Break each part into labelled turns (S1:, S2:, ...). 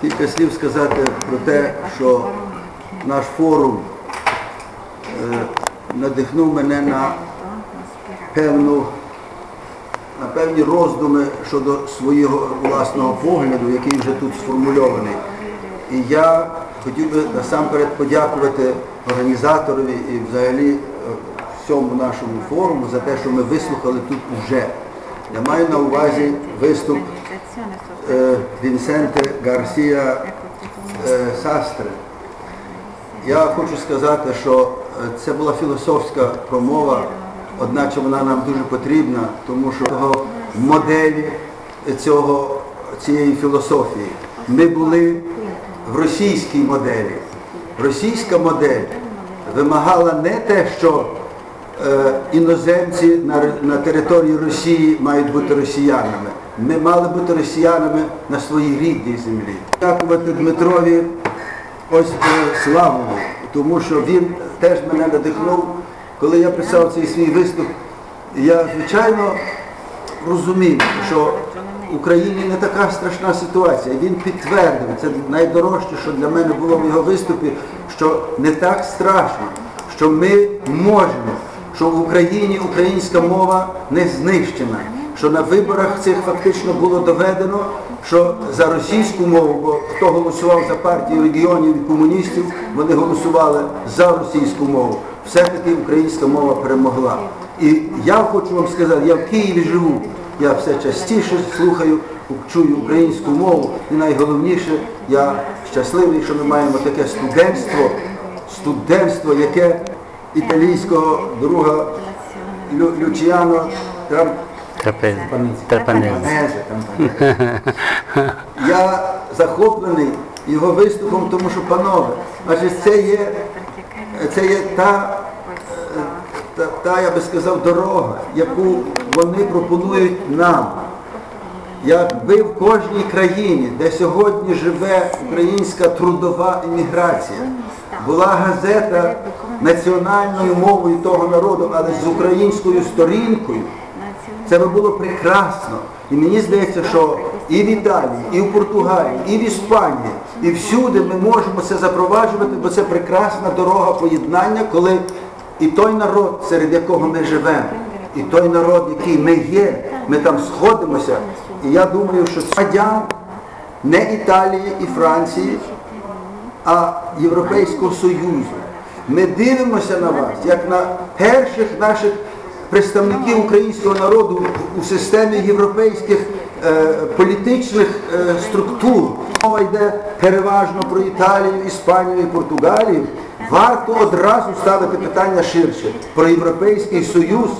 S1: Кілька слів сказати про те, що наш форум е, надихнув мене на певну, на певні роздуми щодо свого власного погляду, який вже тут сформульований. І я хотів би насамперед подякувати організаторові і взагалі е, всьому нашому форуму за те, що ми вислухали тут уже. Я маю на увазі виступ е, Вінсенте Гарсія е, Састре. Я хочу сказати, що е, це була філософська промова, одначе вона нам дуже потрібна, тому що моделі цього, цієї філософії. Ми були в російській моделі. Російська модель вимагала не те, що е, іноземці на, на території Росії мають бути росіянами. Ми мали бути росіянами на своїй рідній землі. Дякувати Дмитрові ось е, Славову, тому що він теж мене надихнув, коли я писав цей свій виступ. Я, звичайно, розумів, що Україні не така страшна ситуація. Він підтвердив, це найдорожче, що для мене було в його виступі, що не так страшно, що ми можемо, що в Україні українська мова не знищена, що на виборах цих фактично було доведено, що за російську мову, бо хто голосував за партію регіонів і комуністів, вони голосували за російську мову. Все-таки українська мова перемогла. І я хочу вам сказати, я в Києві живу, я все частіше слухаю, чую українську мову, і найголовніше, я щасливий, що ми маємо таке студентство, студентство, яке італійського друга Лю, Лючіано Трапанезе. Я захоплений його виступом, тому що, панове, адже це є, це є та, е, та, та, я би сказав, дорога, яку вони пропонують нам. Якби в кожній країні, де сьогодні живе українська трудова імміграція, була газета національною мовою того народу, але з українською сторінкою, це би було прекрасно. І мені здається, що і в Італії, і в Португалії, і в Іспанії, і всюди ми можемо це запроваджувати, бо це прекрасна дорога поєднання, коли і той народ, серед якого ми живемо, і той народ, який ми є, ми там сходимося. І я думаю, що громадян не Італії і Франції, а Європейського Союзу. Ми дивимося на вас, як на перших наших представників українського народу у системі європейських е, політичних е, структур. Мова йде переважно про Італію, Іспанію і Португалію. Варто одразу ставити питання ширше про Європейський Союз,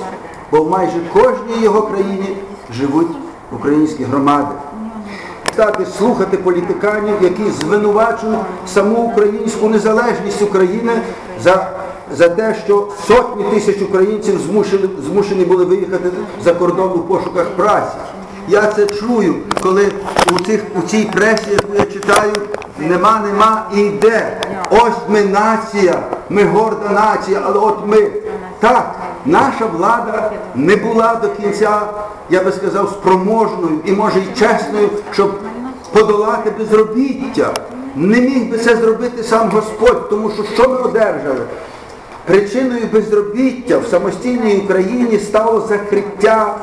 S1: бо в майже кожній його країні живуть українські громади стати слухати політиканів, які звинувачують саму українську незалежність України за, за те, що сотні тисяч українців змушені, змушені були виїхати за кордон у пошуках праці. Я це чую, коли у, цих, у цій пресі, яку я читаю, нема, нема і йде. Ось ми нація, ми горда нація, але от ми. Так, наша влада не була до кінця, я би сказав, спроможною і може й чесною, щоб подолати безробіття. Не міг би це зробити сам Господь, тому що що ми одержали? Причиною безробіття в самостійній Україні стало закриття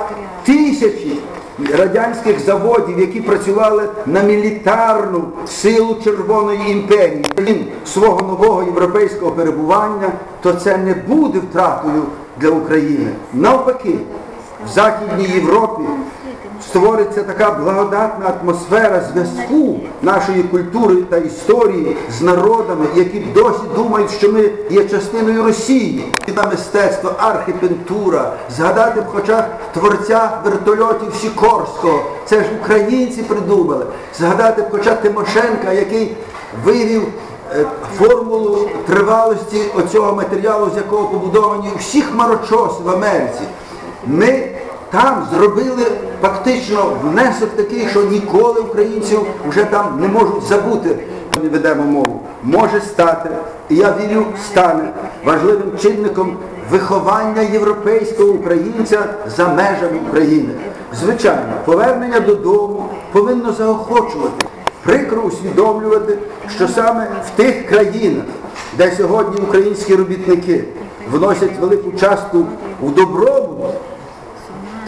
S1: тисячі радянських заводів, які працювали на мілітарну силу Червоної імперії. Крім свого нового європейського перебування, то це не буде втратою для України. Навпаки, в Західній Європі створиться така благодатна атмосфера зв'язку нашої культури та історії з народами, які досі думають, що ми є частиною Росії. На мистецтво, архітектура, згадати б хоча творця вертольотів Сікорського. Це ж українці придумали. Згадати б хоча Тимошенка, який вивів е, формулу тривалості оцього матеріалу, з якого побудовані всі хмарочоси в Америці. Ми там зробили фактично внесок такий, що ніколи українців вже там не можуть забути. Ми ведемо мову може стати, і я вірю, стане важливим чинником виховання європейського українця за межами України. Звичайно, повернення додому повинно заохочувати, прикро усвідомлювати, що саме в тих країнах, де сьогодні українські робітники вносять велику частку в добробут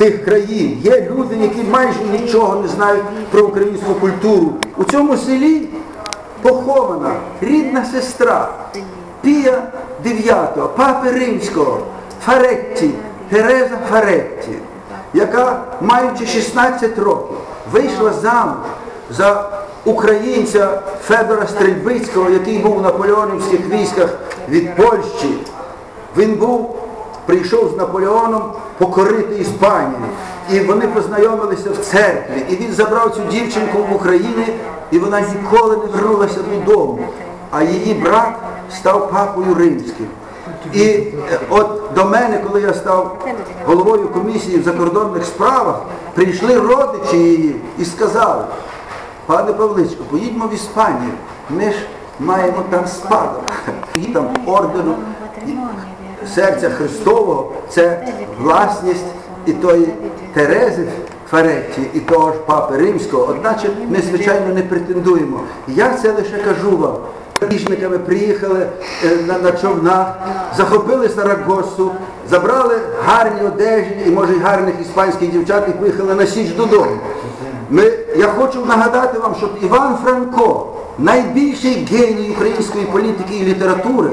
S1: тих країн. Є люди, які майже нічого не знають про українську культуру. У цьому селі похована рідна сестра Пія IX, папи Римського, Фаретті, Тереза Фаретті, яка, маючи 16 років, вийшла замуж за українця Федора Стрельбицького, який був у наполеонівських військах від Польщі. Він був, прийшов з Наполеоном покорити Іспанію. І вони познайомилися в церкві. І він забрав цю дівчинку в Україні, і вона ніколи не вернулася додому. А її брат став папою римським. І е, от до мене, коли я став головою комісії в закордонних справах, прийшли родичі її і сказали, Пане Павличко, поїдьмо в Іспанію. Ми ж маємо там спадок. Там ордену серця Христового це власність і тої Терези Фаретті, і того ж Папи Римського. Одначе ми, звичайно, не претендуємо. Я це лише кажу вам. Пішниками приїхали е, на, на човнах, захопили Сарагосу, забрали гарні одежі і, може, й гарних іспанських дівчат і поїхали на Січ додому. Ми, я хочу нагадати вам, що Іван Франко, найбільший геній української політики і літератури,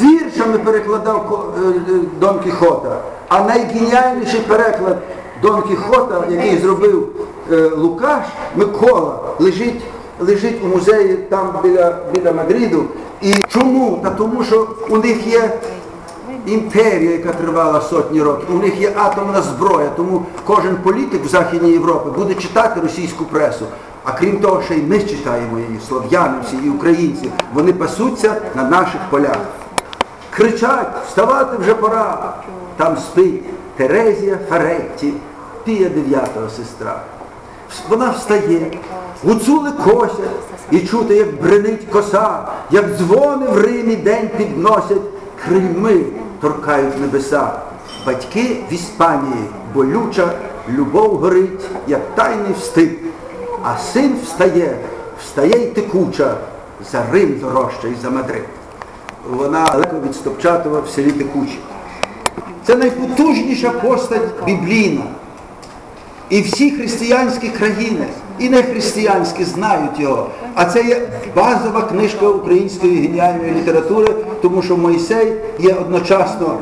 S1: віршами перекладав е, е, Дон Кіхота, а найгеніальніший переклад Дон Кіхота, який зробив е, Лукаш Микола, лежить, лежить у музеї там біля, біля Мадриду. І чому? Та тому, що у них є імперія, яка тривала сотні років. У них є атомна зброя, тому кожен політик в Західній Європі буде читати російську пресу. А крім того, ще й ми читаємо її, слов'яни всі і українці. Вони пасуться на наших полях. Кричать, вставати вже пора. Там спить Терезія Фаретті, Пія дев'ятого сестра. Вона встає, гуцули косять, і чути, як бренить коса, як дзвони в Римі день підносять, крильми торкають небеса. Батьки в Іспанії, болюча, любов горить, як тайний встиг. А син встає, встає й текуча, за Рим дорожча і за Мадрид. Вона далеко від Стопчатова в селі Текучі. Це найпотужніша постать біблійна. І всі християнські країни, і нехристиянські знають його. А це є базова книжка української геніальної літератури, тому що Мойсей є одночасно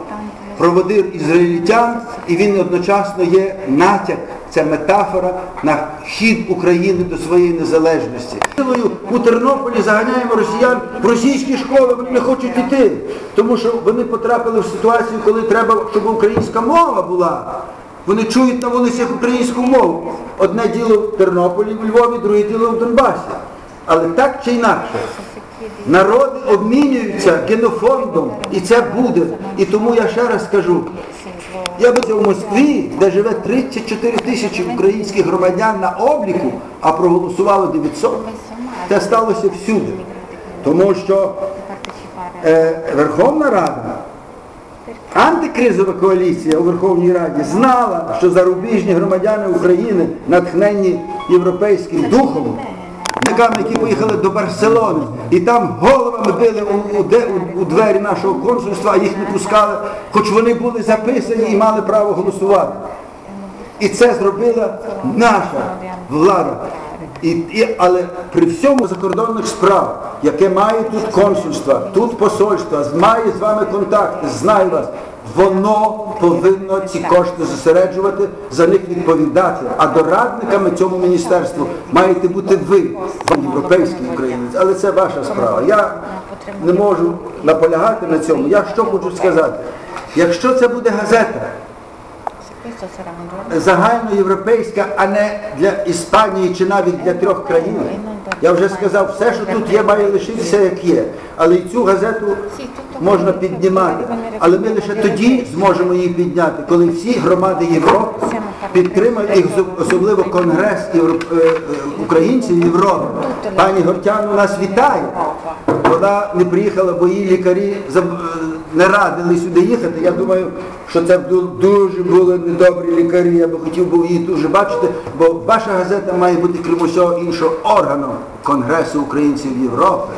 S1: проводир ізраїльтян, і він одночасно є натяк, це метафора на хід України до своєї незалежності. У Тернополі заганяємо росіян в російські школи, вони не хочуть йти, тому що вони потрапили в ситуацію, коли треба, щоб українська мова була. Вони чують на вулицях українську мову. Одне діло в Тернополі, в Львові, друге діло в Донбасі. Але так чи інакше, народи обмінюються генофондом, і це буде. І тому я ще раз скажу, я був в Москві, де живе 34 тисячі українських громадян на обліку, а проголосувало 900. Це сталося всюди. Тому що е, Верховна Рада Антикризова коаліція у Верховній Раді знала, що зарубіжні громадяни України, натхненні європейським духом, Никами, які поїхали до Барселони, і там головами били у, у, у- двері нашого консульства, їх не пускали, хоч вони були записані і мали право голосувати. І це зробила наша влада. І, і, але при всьому закордонних справ, яке має тут консульство, тут посольство, має з вами контакти, знаю вас, воно повинно ці кошти зосереджувати, за них відповідати. А дорадниками цьому міністерству маєте бути ви, європейський українець. Але це ваша справа. Я не можу наполягати на цьому. Я що хочу сказати? Якщо це буде газета, загальноєвропейська, а не для Іспанії чи навіть для трьох країн. Я вже сказав, все, що тут є, має лишитися як є. Але і цю газету можна піднімати. Але ми лише тоді зможемо її підняти, коли всі громади Європи підтримав їх особливо Конгрес е, е, українців Європи. Пані Гортян у нас вітає. Вона не приїхала, бо її лікарі е, не радили сюди їхати. Я думаю, що це дуже були недобрі лікарі. Я би хотів був її дуже бачити, бо ваша газета має бути крім усього іншого органом Конгресу українців Європи.